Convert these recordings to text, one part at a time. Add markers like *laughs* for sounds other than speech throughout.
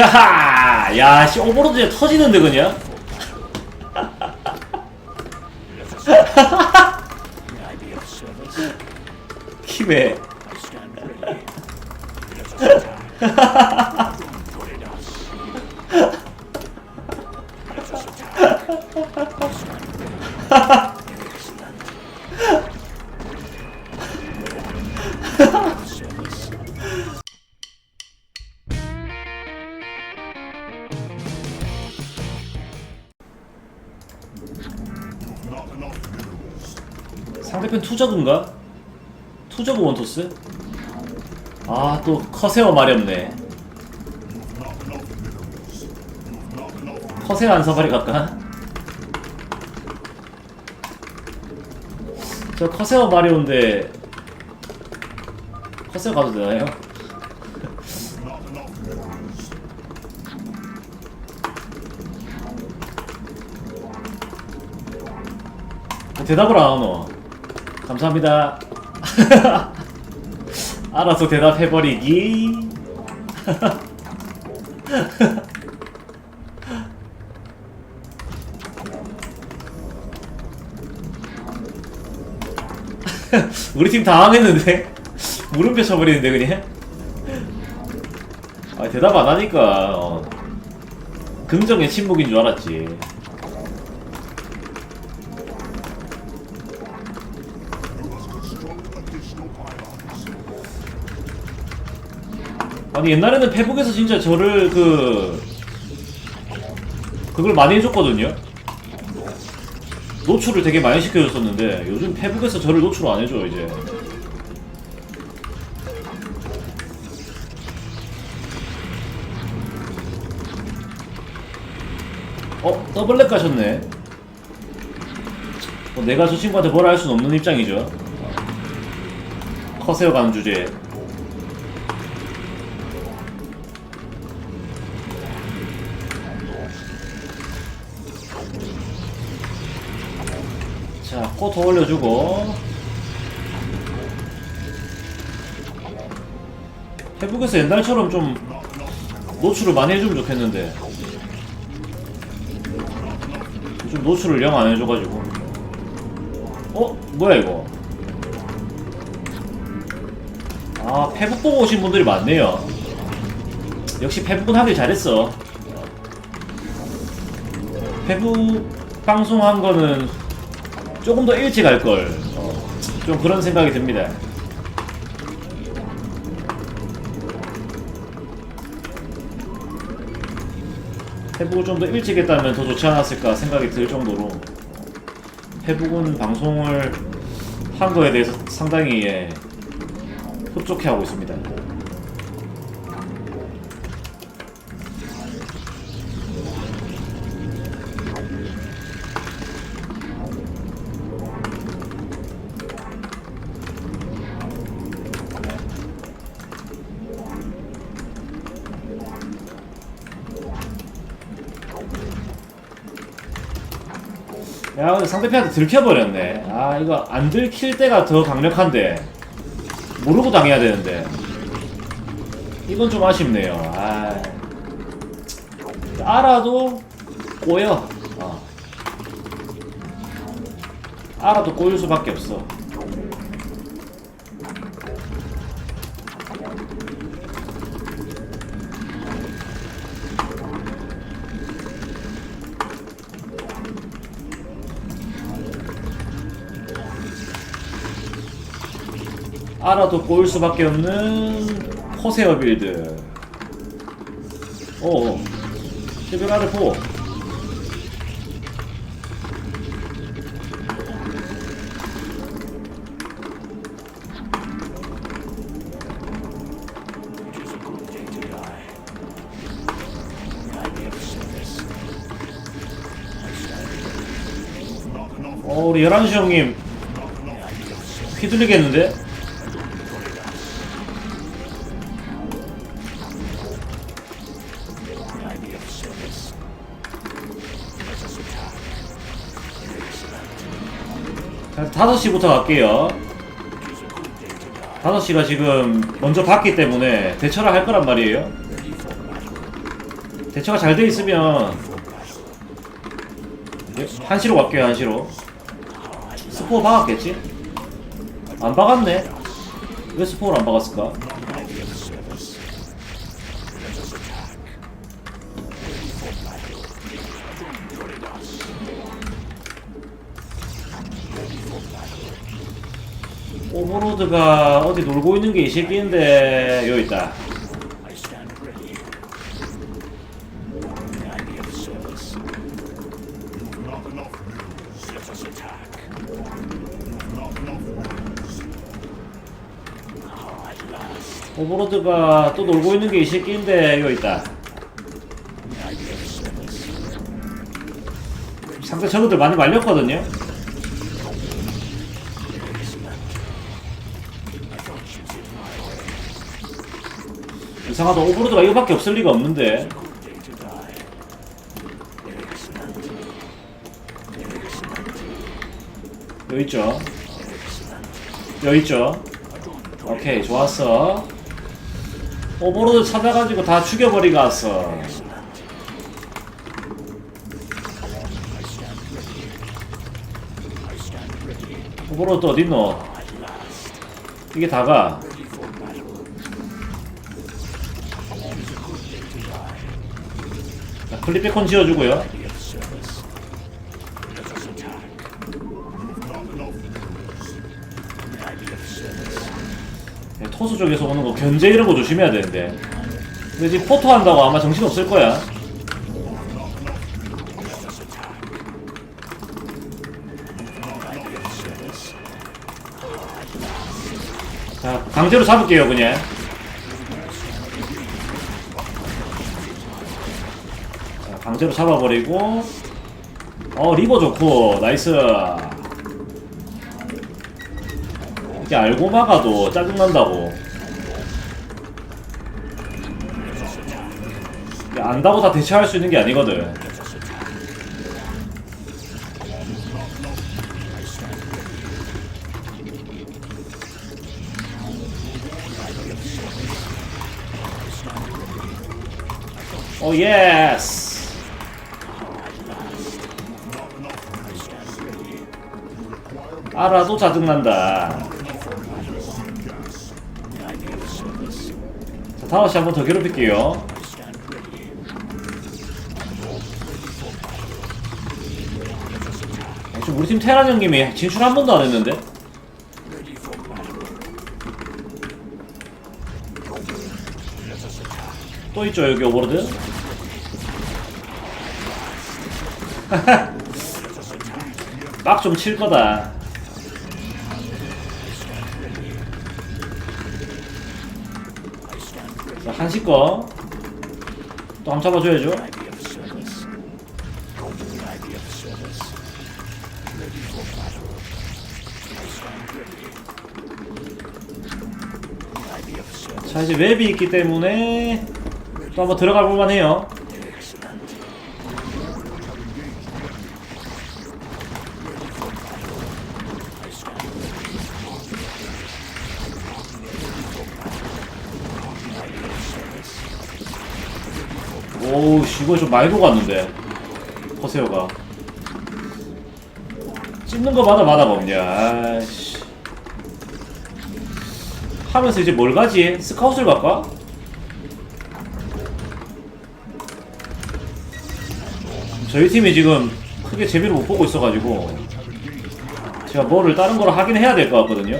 하하! 야, 씨, 오버로드에 터지는데, 그냥? *laughs* 키베. *laughs* 상대편 투저그인가? 투저그 원토스? 아, 또 커세어 없네. 커세어 안사발이 갈까? 저 커세어 마리오인데 커세어 가도 되나요? *laughs* 대답을 안 하노. 감사합니다. *laughs* 알아서 대답해버리기. *laughs* 우리 팀 당황했는데? 물음표 *laughs* 쳐버리는데 그냥? 아 대답 안 하니까 어. 긍정의 침묵인 줄 알았지 아니 옛날에는 페북에서 진짜 저를 그 그걸 많이 해줬거든요. 노출을 되게 많이 시켜줬었는데 요즘 페북에서 저를 노출 안 해줘 이제. 어? 더블랙 가셨네. 뭐 내가 저 친구한테 뭐라 할 수는 없는 입장이죠. 커세어 가는 주제에 더 올려주고. 페북에서 옛날처럼 좀 노출을 많이 해주면 좋겠는데. 요즘 노출을 영 안 해줘가지고. 어? 뭐야, 이거? 아, 페북 보고 오신 분들이 많네요. 역시 페북은 하길 잘했어. 페북 방송한 거는 조금 더 일찍 할 걸. 어, 좀 그런 생각이 듭니다. 페북을 좀 더 일찍 했다면 더 좋지 않았을까 생각이 들 정도로 페북은 방송을 한 거에 대해서 상당히 예, 흡족해하고 있습니다. 상대편한테 들켜버렸네. 아, 이거 안 들킬 때가 더 강력한데. 모르고 당해야 되는데. 이건 좀 아쉽네요. 아. 알아도 꼬여. 어. 알아도 꼬일 수밖에 없어. 알아도 꼬일 수밖에 없는 코세어 빌드. 오, 시베가르 포. 어, 우리 11시 형님 휘둘리겠는데? 5시부터 갈게요. 5시가 지금 먼저 봤기 때문에 대처를 할 거란 말이에요. 대처가 잘 돼 있으면 예, 한시로 갈게요 한시로 스포 박았겠지? 안 박았네 왜 스포를 안 박았을까? 오버로드가 어디 놀고 있는 게 이 새끼인데 여기 있다. 오버로드가 또 놀고 있는 게 이 새끼인데 여기 있다. 상대 저그들 많이 말렸거든요 이상하다. 오버로드가 이거밖에 없을 리가 없는데. 여기 있죠? 여기 있죠? 오케이 좋았어. 오버로드 찾아가지고 다 죽여버리고 왔어. 오버로드 어딨노? 이게 다가 자, 클립백콘 지어주고요. 네, 토스 쪽에서 오는 거 견제 이런 거 조심해야 되는데. 근데 지금 포토 한다고 아마 정신 없을 거야. 자 강제로 잡을게요 그냥 자 강제로 잡아버리고. 어 리버 좋고. 나이스. 이게 알고 막아도 짜증난다고. 안다고 다 대처할 수 있는 게 아니거든. 오 예스 알아도 짜증난다. 자 다섯시 한번 더 괴롭힐게요. 어, 지금 우리 팀 테란 형님이 진출 한 번도 안 했는데? 또 있죠 여기 오버로드? *laughs* 막 좀 칠 거다 자 한시 거또 한번 잡아줘야죠. 자 이제 웹이 있기 때문에 또 한번 들어가 볼만 해요 오우 씨 이거 좀 많이 녹았는데 허세어가 찝는 거마다 마다 없냐 아이씨 하면서 이제 뭘 가지? 스카웃을 갈까? 저희 팀이 지금 크게 재미를 못 보고 있어가지고 제가 뭐를 다른 거를 하긴 해야 될 것 같거든요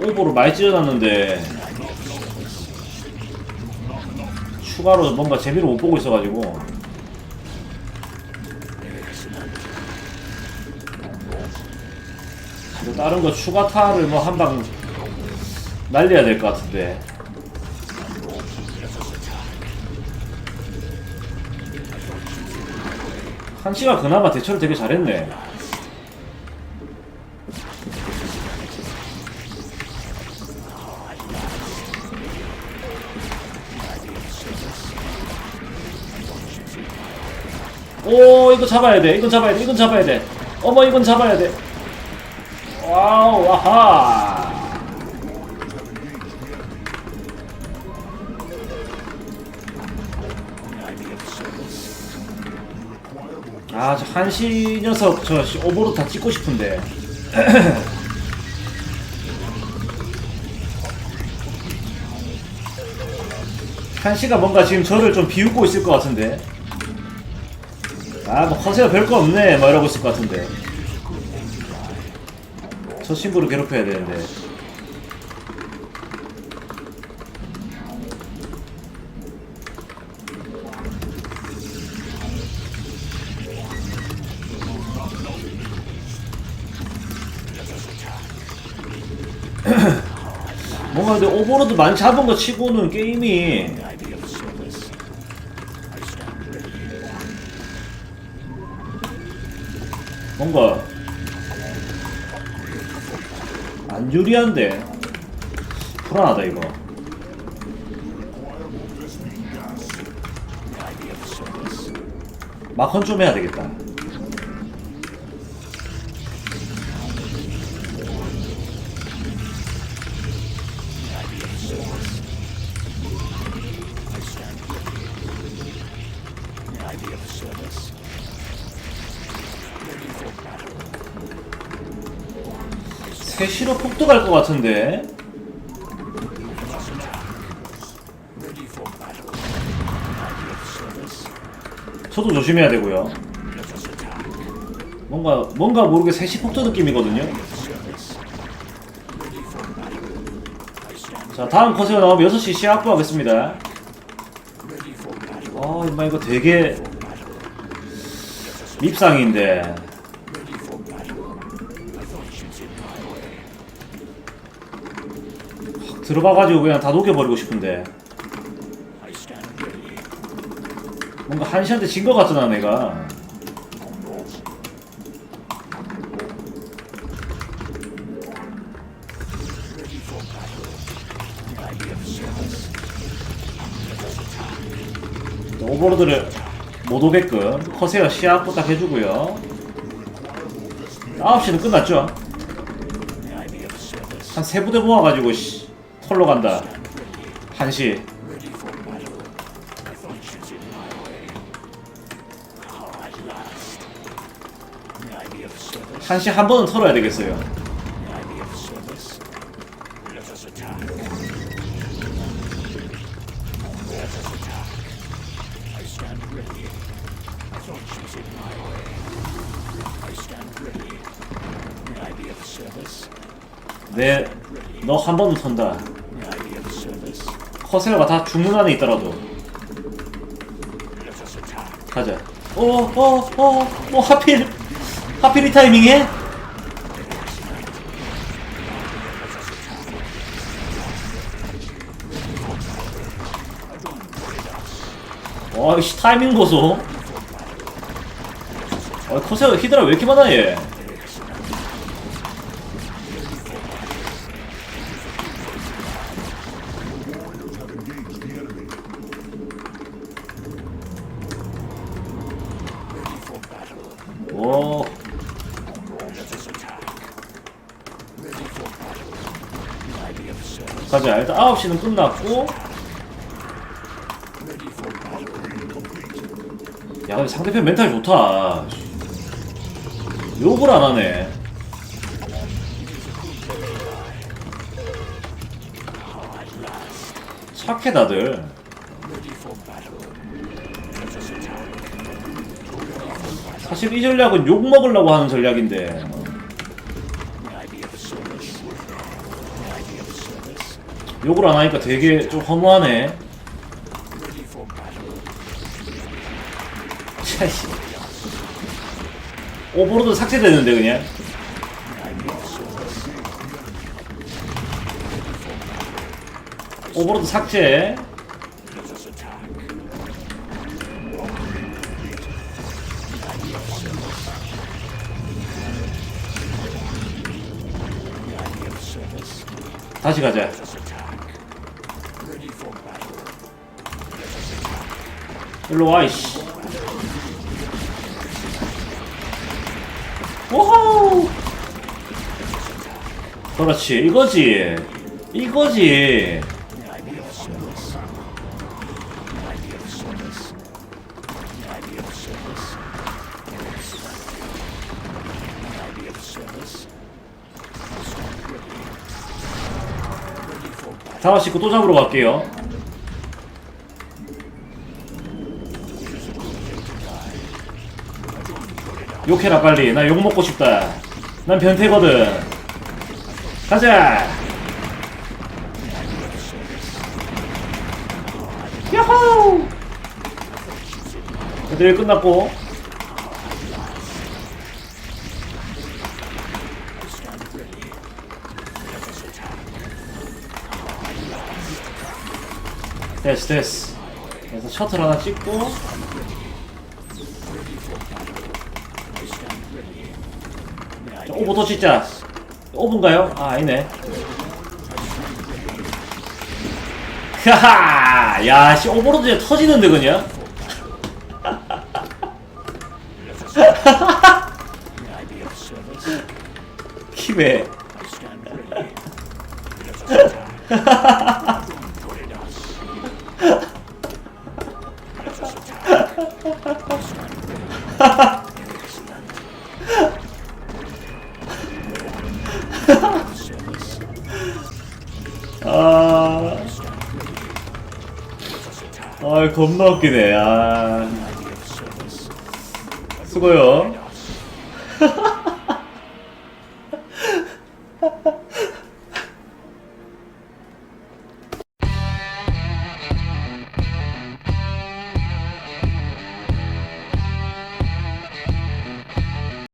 오버로 많이 찢어놨는데 추가로 뭔가 재미를 못 보고 있어가지고. 뭐 다른 거 추가 타를 뭐 한 방 날려야 될 것 같은데. 한시가 그나마 대처를 되게 잘했네 오 이거 잡아야 돼. 이건 잡아야 돼. 이건 잡아야 돼. 어머 이건 잡아야 돼. 와우 와하. 아저 한시 녀석 저 오버로 다 찍고 싶은데. *clears throat* 한시가 뭔가 지금 저를 좀 비웃고 있을 것 같은데. 아, 뭐 커세가 별거 없네. 뭐 이러고 있을 것 같은데. 저 친구를 괴롭혀야 되는데. *clears throat* 뭔가 근데 오버로드 많이 잡은 거 치고는 게임이 뭔가 안 유리한데? 불안하다 이거. 마컨 좀 해야 되겠다 폭도 갈것 같은데. 저도 조심해야 되고요. 뭔가 뭔가 모르게 세시 폭도 느낌이거든요. 자 다음 컷에 나오면 6시 시야 확보하겠습니다. 아 임마 이거 되게 밉상인데 들어가가지고 그냥 다 녹여버리고 싶은데. 뭔가 한시한테 진 것 같잖아 내가. 오버로드를 못 오게끔 커세어 시야 부탁 해주고요. 9시는 끝났죠? 한 세 부대 모아가지고 씨, 털로 간다. 1시. 한시 한 번은 털어야 되겠어요. 네, 너 한 번은 턴다. 커세어가 다 죽는 안에 있더라도. 가자. 어, 어, 어, 뭐 하필, 하필 이 타이밍에? 와, 씨 타이밍 보소. 아, 커세어 히드라 왜 이렇게 많아 얘? 가자. 일단 9시는 끝났고. 야, 근데 상대편 멘탈 좋다. 욕을 안 하네. 착해, 다들. 사실 이 전략은 욕 먹으려고 하는 전략인데 욕을 안 하니까 되게 좀 허무하네. 차이씨. 오버로드 삭제되는데 그냥. 오버로드 삭제. 다시 가자. 일로 와 이씨. 오호! 그렇지 이거지. 이거지. 다시 있고 또 잡으러 갈게요. 욕해라 빨리. 나 욕 먹고 싶다. 난 변태거든. 가자. 야호! 애들 끝났고. 됐어 됐어 그래서 셔틀 하나 찍고 자, 오버 더 찍자. 오브인가요? 아 아니네. 하하 야씨 오버로드 이제 터지는데 그냥? *laughs* 키왜 *laughs* *laughs* *laughs* 아, 아 겁나 웃기네. 아, 수고요.